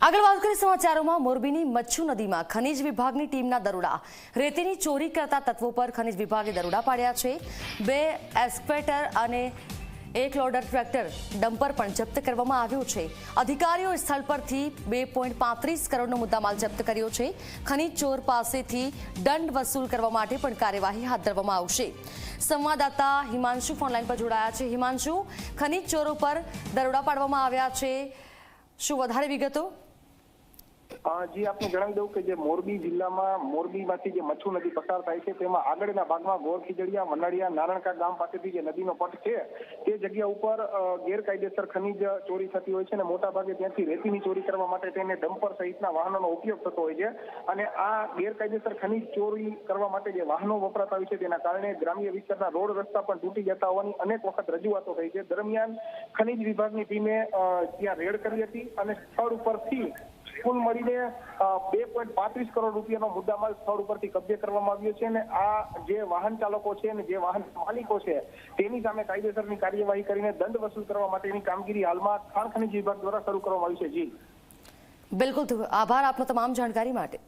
આગળ વાત કરીએ સમાચારોમાં, મોરબીની મચ્છુ નદીમાં ખનીજ વિભાગની ટીમના દરોડા. રેતીની ચોરી કરતા તત્વો પર ખનીજ વિભાગે દરોડા પાડ્યા છે. બે એસ્ક્વેટર અને એક લોડર ટ્રેક્ટર ડમ્પર પણ જપ્ત કરવામાં આવ્યું છે. અધિકારીઓ સ્થળ પરથી બે પોઈન્ટ પાંત્રીસ કરોડનો મુદ્દામાલ જપ્ત કર્યો છે. ખનીજ ચોર પાસેથી દંડ વસૂલ કરવા માટે પણ કાર્યવાહી હાથ ધરવામાં આવશે. સંવાદદાતા હિમાંશુ ફોનલાઈન પર જોડાયા છે. હિમાંશુ, ખનીજ ચોરો પર દરોડા પાડવામાં આવ્યા છે. શું વધારે વિગતો? જી આપને જણાવી દઉં કે જે મોરબી જિલ્લામાં મોરબીમાંથી જે મચ્છુ નદી પસાર થાય છે, તેમાં આગળના ભાગમાં ગોળ ખીજડીયા વનાડિયા નારણકા ગામ પાસેથી જે નદીનો પટ છે, તે જગ્યા ઉપર ગેરકાયદેસર ખનીજ ચોરી થતી હોય છે અને મોટાભાગે ત્યાંથી રેતીની ચોરી કરવા માટે તેને ડમ્પર સહિતના વાહનોનો ઉપયોગ થતો હોય છે અને આ ગેરકાયદેસર ખનીજ ચોરી કરવા માટે જે વાહનો વપરાતા હોય છે, તેના કારણે ગ્રામ્ય વિસ્તારના રોડ રસ્તા પણ તૂટી જતા હોવાની અનેક વખત રજૂઆતો થઈ છે. દરમિયાન ખનીજ વિભાગની ટીમે ત્યાં રેડ કરી હતી અને સ્થળ ઉપરથી કુલ મળીને બે પોઈન્ટ પાંત્રીસ કરોડ રૂપિયાનો મુદ્દામાલ સ્થળ ઉપરથી કબજે કરવામાં આવ્યો છે અને આ જે વાહન ચાલકો છે અને જે વાહન માલિકો છે, તેની સામે કાયદેસરની કાર્યવાહી કરીને દંડ વસૂલ કરવા માટેની કામગીરી હાલમાં ખાણ ખનીજ વિભાગ દ્વારા શરૂ કરવામાં આવી છે. જી. બિલકુલ. આભાર આપનો તમામ જાણકારી માટે.